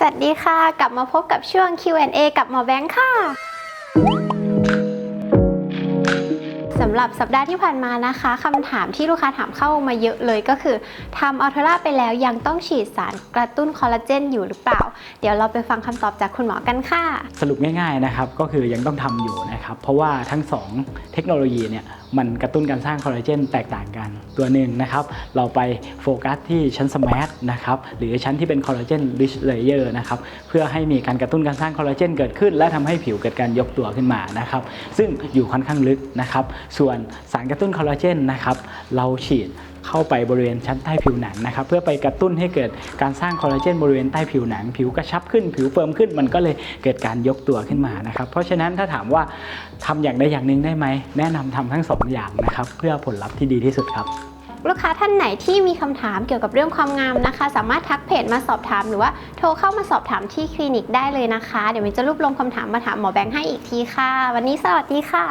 สวัสดีค่ะ กลับมาพบกับช่วง Q&A กับหมอแบงค์ค่ะ สำหรับสัปดาห์ที่ผ่านมานะคะคำถามที่ลูกค้าถามเข้ามาเยอะเลยก็คือทำอัลเทอร่าไปแล้วยังต้องฉีดสารกระตุ้นคอลลาเจนอยู่หรือเปล่า เดี๋ยวเราไปฟังคำตอบจากคุณหมอกันค่ะ สรุปง่ายๆนะครับก็คือยังต้องทำอยู่นะครับ เพราะว่าทั้ง 2 เทคโนโลยีเนี่ยมันกระตุ้นการสร้างคอลลาเจนแตกต่างกันตัวหนึ่งนะครับ เราไปโฟกัสที่ชั้นสมาร์ทนะครับหรือชั้นที่เป็นคอลลาเจนริชเลเยอร์นะครับเพื่อให้มีการกระตุ้นการสร้างคอลลาเจนเกิดขึ้น และทำให้ผิวเกิดการยกตัวขึ้นมานะครับซึ่งอยู่ค่อนข้างลึกนะครับส่วนสารกระตุ้นคอลลาเจนนะครับเราฉีดเข้าไปบริเวณชั้นใต้ผิวหนังนะครับเพื่อไปกระตุ้นให้เกิดการสร้างคอลลาเจนบริเวณใต้ผิวหนัง ผิวกระชับขึ้นผิวเฟิร์มขึ้นมันก็เลยเกิดการยกตัวขึ้นมานะครับเพราะฉะนั้นถ้าถามว่าทำอย่างใดอย่างหนึ่งได้ไหมแนะนำทำทั้งสองอย่างนะครับเพื่อผลลัพธ์ที่ดีที่สุดครับลูกค้าท่านไหนที่มีคำถามเกี่ยวกับเรื่องความงามนะคะ สามารถทักเพจมาสอบถามหรือว่าโทรเข้ามาสอบถามที่คลินิกได้เลยนะคะ เดี๋ยวมินจะรวบรวมคำถามมาถามหมอแบงค์ให้อีกทีค่ะ วันนี้สวัสดีค่ะ